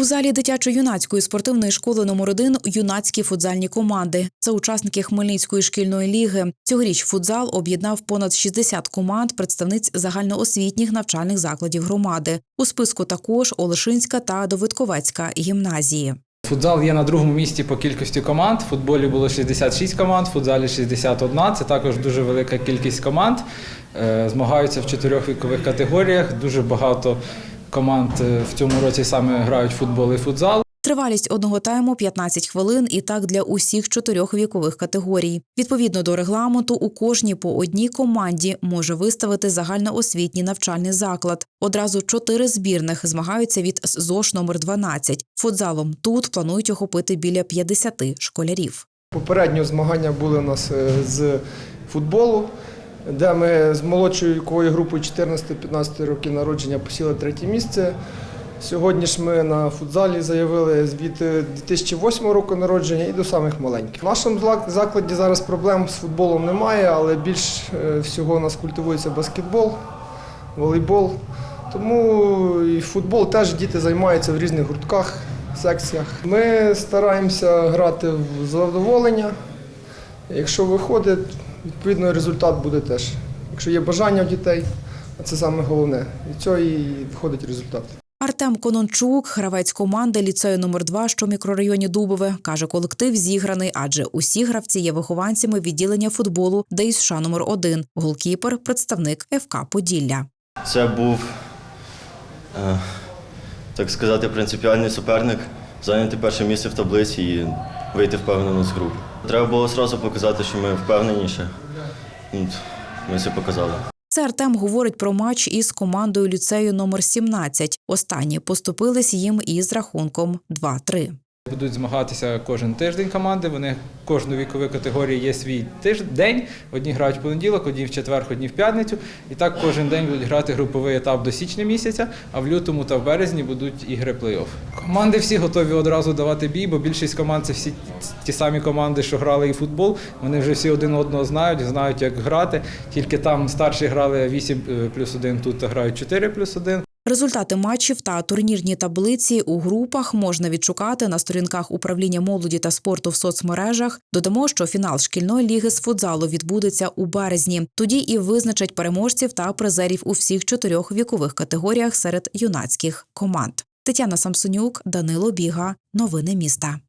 У залі дитячо-юнацької спортивної школи номер 1 юнацькі футзальні команди. Це учасники Хмельницької шкільної ліги. Цьогоріч футзал об'єднав понад 60 команд представниць загальноосвітніх навчальних закладів громади. У списку також Олешинська та Довидковецька гімназії. Футзал є на другому місці по кількості команд. В футболі було 66 команд, в футзалі 61. Це також дуже велика кількість команд. Е, Змагаються в чотирьох вікових категоріях. Дуже багато команд е, в цьому році саме грають футбол і футзал. Тривалість одного тайму 15 хвилин і так для усіх чотирьох вікових категорій. Відповідно до регламенту, у кожній по одній команді може виставити загальноосвітній навчальний заклад. Одразу чотири збірних змагаються від ЗОШ номер 12. Футзалом тут планують охопити біля 50 школярів. Попередньо змагання були у нас е, з футболу, де ми з молодшою групою 14-15 років народження посіли третє місце. Сьогодні ж ми на футзалі заявили від е, 2008 року народження і до самих маленьких. В нашому закладі зараз проблем з футболом немає, але більш е, всього у нас культивується баскетбол, волейбол. Тому і футбол теж діти займаються в різних гуртках, секціях. Ми стараємося грати в задоволення. Якщо виходить, відповідно результат буде теж. Якщо є бажання у дітей, а це саме головне. Від цього і виходить результат. Артем Конончук, гравець команди ліцею номер 2 що в мікрорайоні Дубове, каже, колектив зіграний, адже усі гравці є вихованцями відділення футболу ДЮСШ номер 1 голкіпер, представник ФК Поділля. Це був, е, так сказати, принципіальний суперник, зайняти перше місце в таблиці і вийти впевнено з групи. Треба було одразу показати, що ми впевненіше. Ми це показали. Це Артем говорить про матч із командою ліцею номер 17. Останні поступились їм із рахунком 2-3. Будуть змагатися кожен тиждень команди. Вони кожну вікову категорію є свій тиждень. день. Одні грають в понеділок, одні в четвер, одні в п'ятницю. І так кожен день будуть грати груповий етап до січня місяця, а в лютому та в березні будуть ігри плей-офф. Команди всі готові одразу давати бій, бо більшість команд це всі ті самі команди, що грали і футбол. Вони вже всі один одного знають, знають, як грати. Тільки там старші грали 8 плюс 1, тут грають 4 плюс 1. Результати матчів та турнірні таблиці у групах можна відшукати на сторінках управління молоді та спорту в соцмережах. Додамо, що фінал шкільної ліги з футзалу відбудеться у березні. Тоді і визначать переможців та призерів у всіх чотирьох вікових категоріях серед юнацьких команд. Тетяна Самсонюк, Данило Біга. Новини міста.